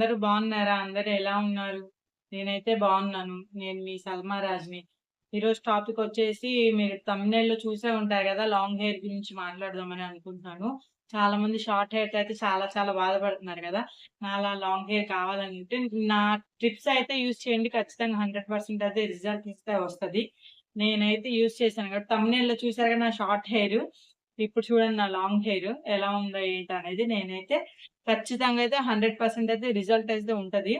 అందరూ బాగున్నారా? అందరూ ఎలా ఉన్నారు? నేనైతే బాగున్నాను. నేను మీ సల్మా రాజ్‌ని. ఈరోజు టాపిక్ వచ్చేసి మీరు థంబ్‌నెయిల్‌లో చూసే ఉంటారు కదా లాంగ్ హెయిర్ గురించి మాట్లాడదామని అనుకుంటున్నాను. చాలా మంది షార్ట్ హెయిర్ అయితే చాలా చాలా బాధపడుతున్నారు కదా నాలా లాంగ్ హెయిర్ కావాలనుంటే నా ట్రిప్స్ అయితే యూజ్ చేయండి. ఖచ్చితంగా 100% అయితే రిజల్ట్ ఇస్తే వస్తది. నేనైతే యూజ్ చేశాను కదా కాబట్టి చూసారు కదా నా షార్ట్ హెయిర్. ఇప్పుడు చూడండి నా లాంగ్ హెయిర్ ఎలా ఉందో ఏంటి అనేది నేనైతే ఖచ్చితంగా అయితే 100% అయితే రిజల్ట్ అయితే ఉంటది.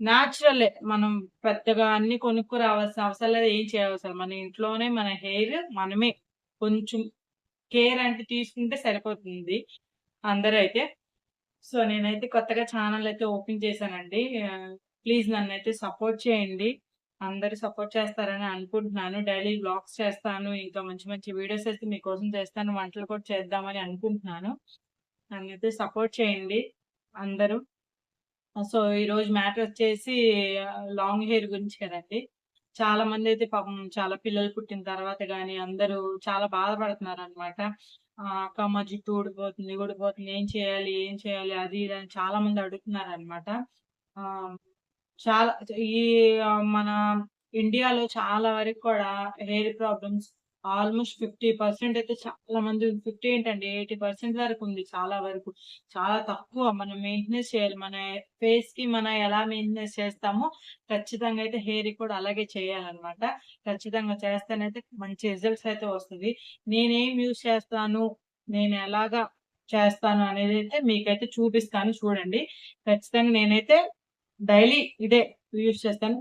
నేచురలే మనం పెద్దగా అన్ని కొనుక్కు రావాల్సిన అవసరం లేదు. ఏం చేయవసరం మన ఇంట్లోనే మన హెయిర్ మనమే కొంచెం కేర్ అంటే తీసుకుంటే సరిపోతుంది. అందరూ అయితే. సో, నేనైతే కొత్తగా ఛానల్ అయితే ఓపెన్ చేశానండి. ప్లీజ్ నన్ను అయితే సపోర్ట్ చేయండి. అందరూ సపోర్ట్ చేస్తారని అనుకుంటున్నాను. డైలీ బ్లాగ్స్ చేస్తాను. ఇంకా మంచి మంచి వీడియోస్ అయితే మీకోసం చేస్తాను. వంటలు కూడా చేద్దామని అనుకుంటున్నాను. నన్నైతే సపోర్ట్ చేయండి అందరూ. సో, ఈరోజు మ్యాటర్ వచ్చేసి లాంగ్ హెయిర్ గురించి కదండి చాలా మంది అయితే పాపం చాలా పిల్లలు పుట్టిన తర్వాత కానీ అందరూ చాలా బాధపడుతున్నారు అనమాట అక్క మా జుట్టు ఊడిపోతుంది, ఊడిపోతుంది. ఏం చేయాలి? ఏం చేయాలి? అది ఇది అని చాలామంది అడుగుతున్నారు అనమాట చాలా ఈ మన ఇండియాలో చాలా వరకు కూడా హెయిర్ ప్రాబ్లమ్స్ ఆల్‌మోస్ట్ 50% అయితే చాలా మంది 50 ఏంటండి 80% వరకు ఉంది చాలా వరకు. చాలా తక్కువ మనం మెయింటెనెన్స్ చేయాలి. మన ఫేస్కి మనం ఎలా మెయింటెనెన్స్ చేస్తామో ఖచ్చితంగా అయితే హెయిర్ కూడా అలాగే చేయాలన్నమాట ఖచ్చితంగా చేస్తేనైతే మంచి రిజల్ట్స్ అయితే వస్తది. నేనేం యూజ్ చేస్తాను, నేను ఎలాగా చేస్తాను అనేది అయితే మీకైతే చూపిస్తాను చూడండి. ఖచ్చితంగా నేనైతే డైలీ ఇదే యూజ్ చేస్తాను.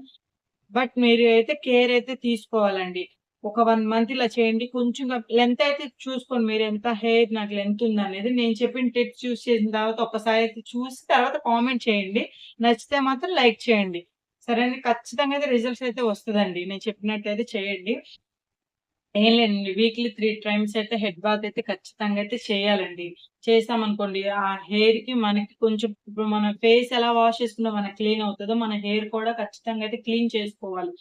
బట్ మీరు అయితే కేర్ అయితే తీసుకోవాలండి. ఒక వన్ మంత్ ఇలా చేయండి. కొంచెం లెంత్ అయితే చూసుకోండి మీరు ఎంత హెయిర్ నాకు లెంత్ ఉందనేది. నేను చెప్పిన టిప్స్ చూస్ చేసిన తర్వాత ఒక్కసారి అయితే చూసి తర్వాత కామెంట్ చేయండి. నచ్చితే మాత్రం లైక్ చేయండి. సరే అండి ఖచ్చితంగా అయితే రిజల్ట్స్ అయితే వస్తుందండి నేను చెప్పినట్టు అయితే చేయండి. ఏం లేదండి. వీక్లీ త్రీ టైమ్స్ అయితే హెడ్ బాత్ అయితే ఖచ్చితంగా అయితే చేయాలండి. చేశామనుకోండి ఆ హెయిర్కి మనకి కొంచెం ఇప్పుడు మన ఫేస్ ఎలా వాష్ చేసుకుంటే మనకి క్లీన్ అవుతుందో మన హెయిర్ కూడా ఖచ్చితంగా అయితే క్లీన్ చేసుకోవాలి.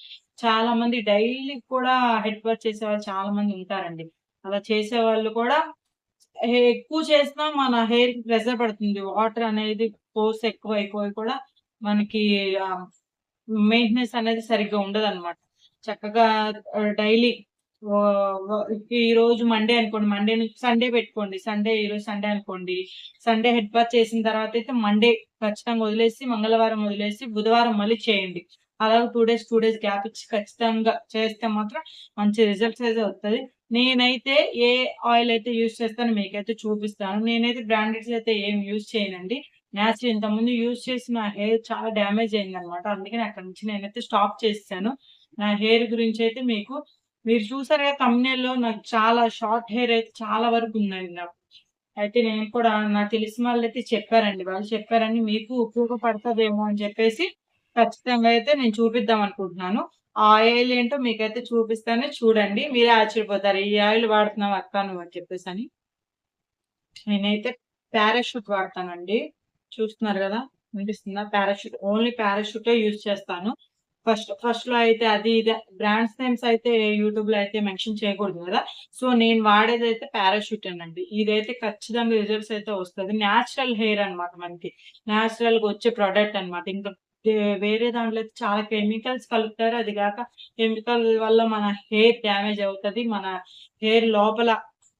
చాలా మంది డైలీ కూడా హెడ్ బాత్ చేసేవాళ్ళు చాలామంది ఉంటారండి. అలా చేసేవాళ్ళు కూడా ఎక్కువ చేసినా మన హెయిర్ ప్రెషర్ పడుతుంది. వాటర్ అనేది ఫోర్స్ ఎక్కువైపోయి కూడా మనకి మెయింటెనెన్స్ అనేది సరిగ్గా ఉండదనమాట. చక్కగా డైలీ ఈ రోజు ఈరోజు మండే అనుకోండి. మండే నుంచి సండే పెట్టుకోండి. సండే ఈరోజు సండే అనుకోండి. సండే హెడ్ బాత్ చేసిన తర్వాత అయితే మండే ఖచ్చితంగా వదిలేసి మంగళవారం వదిలేసి బుధవారం మళ్ళీ చేయండి. అలాగే two days, two days gap ఇచ్చి ఖచ్చితంగా చేస్తే మాత్రం మంచి రిజల్ట్స్ అయితే వస్తుంది నేనైతే ఏ ఆయిల్ అయితే యూజ్ చేస్తానో మీకైతే చూపిస్తాను. నేనైతే బ్రాండెడ్స్ అయితే ఏం యూజ్ చేయనండి. న్యాచురల్ ఇంతకుముందు యూజ్ చేసి నా హెయిర్ చాలా డ్యామేజ్ అయింది అనమాట అందుకని అక్కడి నుంచి నేనైతే స్టాప్ చేస్తాను నా హెయిర్ గురించి అయితే మీకు మీరు చూసారు కదా థంబ్‌నెయిల్‌లో నాకు చాలా షార్ట్ హెయిర్ అయితే చాలా వరకు ఉందండి నాకు. అయితే నేను కూడా నాకు తెలిసిన వాళ్ళు అయితే చెప్పారండి. వాళ్ళు చెప్పారని మీకు ఉపయోగపడుతుందేమో అని చెప్పేసి ఖచ్చితంగా అయితే నేను చూపిద్దాం అనుకుంటున్నాను. ఆ ఆయిల్ ఏంటో మీకైతే చూపిస్తానే చూడండి. మీరే ఆశ్చర్యపోతారు. ఈ ఆయిల్ వాడుతున్నాం అక్కను అని చెప్పేసి అని నేనైతే పారాషూట్ వాడతానండి. చూస్తున్నారు కదా వినిపిస్తుందా? పారాషూట్ ఓన్లీ పారాషూటే యూజ్ చేస్తాను. ఫస్ట్ ఫస్ట్లో అయితే అది ఇది బ్రాండ్స్ నేమ్స్ అయితే యూట్యూబ్లో అయితే మెన్షన్ చేయకూడదు కదా సో, నేను వాడేది అయితే పారాషూట్ అండి ఇదైతే ఖచ్చితంగా రిజల్ట్స్ అయితే వస్తది. నేచురల్ హెయిర్ అనమాట మనకి. నేచురల్‌గా వచ్చే ప్రోడక్ట్ అనమాట. ఇంకా వేరే దాంట్లో అయితే చాలా కెమికల్స్ కలుపుతారు. అది కాక కెమికల్ వల్ల మన హెయిర్ డ్యామేజ్ అవుతది. మన హెయిర్ లోపల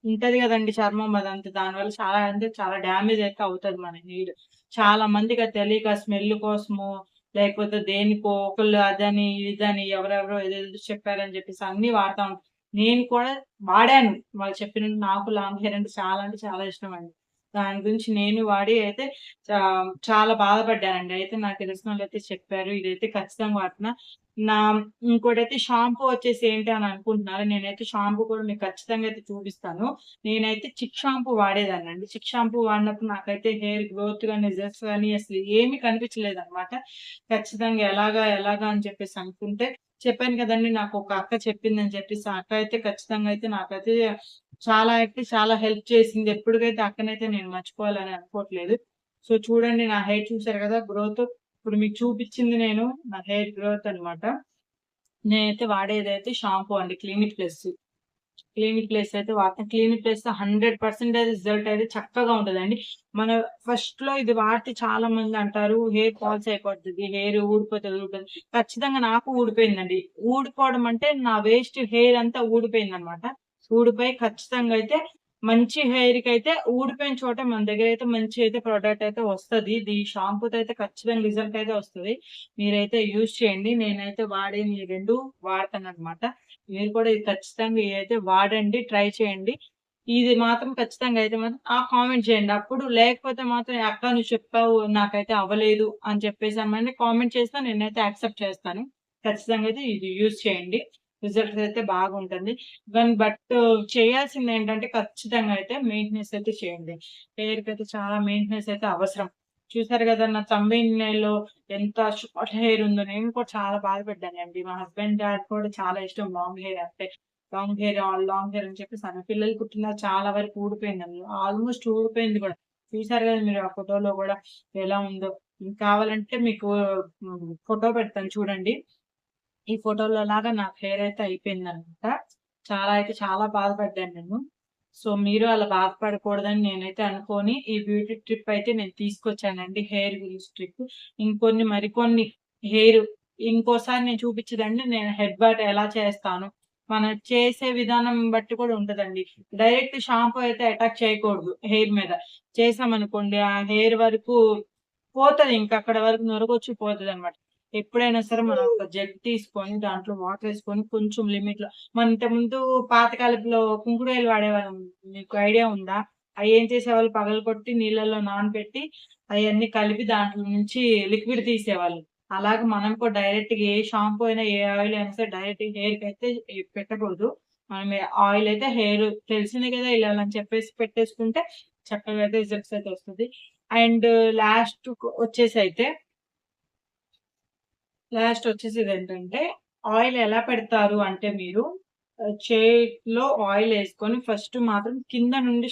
ఉంటది కదండి చర్మం అదంతా. దానివల్ల చాలా అంటే చాలా డ్యామేజ్ అయితే అవుతది మన హెయిర్. చాలా మందికి తెలియక స్మెల్ కోసము లేకపోతే దేనికో ఒకళ్ళు అదని, ఇదని ఎవరెవరో ఏదేదో చెప్పారని చెప్పేసి అన్ని వాడతా ఉంటారు. నేను కూడా వాడాను. వాళ్ళు చెప్పిన నాకు లాంగ్ హెయిర్ అంటే చాలా అంటే చాలా ఇష్టం అండి దాని గురించి నేను వాడి అయితే చాలా బాధపడ్డానండి. అయితే నాకు తెలిసిన వాళ్ళైతే చెప్పారు. ఇదైతే ఖచ్చితంగా వాడుతున్నా. నా ఇంకోటైతే షాంపూ వచ్చేసి ఏంటి అని అనుకుంటున్నారు నేనైతే షాంపూ కూడా మీకు ఖచ్చితంగా అయితే చూపిస్తాను. నేనైతే చిక్ షాంపూ అండి చిక్ షాంపూ వాడినప్పుడు నాకైతే హెయిర్ గ్రోత్ కానీ రిజల్ట్స్ కానీ అసలు ఏమీ కనిపించలేదనమాట. ఖచ్చితంగా ఎలాగా, ఎలాగా అని చెప్పేసి అనుకుంటే చెప్పాను కదండీ! నాకు ఒక అక్క చెప్పిందని చెప్పేసి అక్క అయితే ఖచ్చితంగా అయితే నాకైతే చాలా అయితే చాలా హెల్ప్ చేసింది. ఎప్పటికైతే అక్కనైతే నేను మర్చిపోవాలని అనుకోవట్లేదు. సో, చూడండి నా హెయిర్ చూసారు కదా గ్రోత్ ఇప్పుడు మీకు చూపించింది నేను నా హెయిర్ గ్రోత్ అనమాట. నేనైతే వాడేదైతే షాంపూ అండి క్లినిక్ ప్లస్. క్లినిక్ ప్లేస్ అయితే వాడతాం క్లినిక్ ప్లేస్‌తో 100% రిజల్ట్ అయితే చక్కగా ఉంటదండి. మన ఫస్ట్‌లో ఇది వాడితే చాలా మంది అంటారు హెయిర్ ఫాల్స్ అయిపోతుంది హెయిర్ ఊడిపోతుంది ఊడిపోతది. ఖచ్చితంగా నాకు ఊడిపోయిందండి. ఊడిపోవడం అంటే నా వేస్ట్ హెయిర్ అంతా ఊడిపోయిందనమాట. ఊడిపోయి ఖచ్చితంగా అయితే మంచి హెయిర్కి అయితే ఊడిపోయిన చోట మన దగ్గర అయితే మంచి అయితే ప్రోడక్ట్ అయితే వస్తుంది ఇది షాంపూతో అయితే ఖచ్చితంగా రిజల్ట్ అయితే వస్తుంది మీరైతే యూజ్ చేయండి. నేనైతే వాడేవి ఈ 2 వాడతాననమాట. మీరు కూడా ఇది ఖచ్చితంగా ఇదైతే వాడండి. ట్రై చేయండి. ఇది మాత్రం ఖచ్చితంగా అయితే మాత్రం ఆ కామెంట్ చేయండి. అప్పుడు లేకపోతే మాత్రం "అక్క నువ్వు చెప్పావు నాకైతే అవ్వలేదు" అని చెప్పేసి చెప్పేసామని కామెంట్ చేస్తే నేనైతే యాక్సెప్ట్ చేస్తాను. ఖచ్చితంగా అయితే ఇది యూజ్ చేయండి. రిజల్ట్స్ అయితే బాగుంటుంది. దాన్ని బట్ uh, చేయాల్సింది ఏంటంటే ఖచ్చితంగా అయితే మెయింటెనెన్స్ అయితే చేయండి. హెయిర్‌కైతే చాలా మెయింటెనెన్స్ అయితే అవసరం. చూసారు కదా! నా థంబ్‌నెయిల్‌లో ఎంత షార్ట్ హెయిర్ ఉందో నేను కూడా చాలా బాధపడ్డానండి. మా హస్బెండ్ డాడ్ కూడా చాలా ఇష్టం లాంగ్ హెయిర్ అంటే. Long hair all long hair అని చెప్పి సన్న పిల్లలు పుట్టిన చాలా వరకు ఊడిపోయిందండి. ఆల్మోస్ట్ ఊడిపోయింది కూడా. చూసారు కదా మీరు ఆ ఫోటోలో కూడా ఎలా ఉందో. కావాలంటే మీకు uh, ఫోటో పెడతాను చూడండి. ఈ ఫోటోలో లాగా నాకు హెయిర్ అయితే అయిపోయిందనమాట. చాలా అయితే చాలా బాధపడ్డాను నేను. సో, మీరు అలా బాధపడకూడదని నేనైతే అనుకోని ఈ బ్యూటీ ట్రిప్ అయితే నేను తీసుకొచ్చానండి. హెయిర్ గురించి ట్రిప్. ఇంకొన్ని మరికొన్ని హెయిర్ ఇంకోసారి నేను చూపించదండి నేను హెడ్ బాట్ ఎలా చేస్తాను. మనం చేసే విధానం బట్టి కూడా ఉంటదండి. డైరెక్ట్ షాంపూ అయితే అటాక్ చేయకూడదు హెయిర్ మీద. చేసామనుకోండి ఆ హెయిర్ వరకు పోతది ఇంకా అక్కడ వరకు నొరగొచ్చి పోతుంది అనమాట ఎప్పుడైనా సరే మనం ఒక జగ్ తీసుకొని దాంట్లో వాటర్ వేసుకొని కొంచెం లిమిట్ లిమిట్‌లో మనం ఇంతకుముందు పాతకాలపులో కుంకుడుకాయలు వాడేవాళ్ళం. మీకు ఐడియా ఉందా? అవి ఏం చేసేవాళ్ళు పగలు కొట్టి నీళ్ళలో నానబెట్టి అవన్నీ కలిపి దాంట్లో నుంచి లిక్విడ్ తీసేవాళ్ళు. అలాగే మనం కూడా డైరెక్ట్‌గా ఏ షాంపూ అయినా, ఏ ఆయిల్ అయినా సరే డైరెక్ట్ హెయిర్కి అయితే పెట్టకూడదు. మనం ఆయిల్ అయితే హెయిర్ తెలిసిందే కదా! ఇలా అని చెప్పేసి పెట్టేసుకుంటే చక్కగా అయితే రిజల్ట్స్ అయితే వస్తది. అండ్ లాస్ట్ వచ్చేసి అయితే లాస్ట్ వచ్చేసి ఇది ఏంటంటే ఆయిల్ ఎలా పెడతారు అంటే మీరు చేతిలో ఆయిల్ వేసుకొని ఫస్ట్ మాత్రం కింద నుండి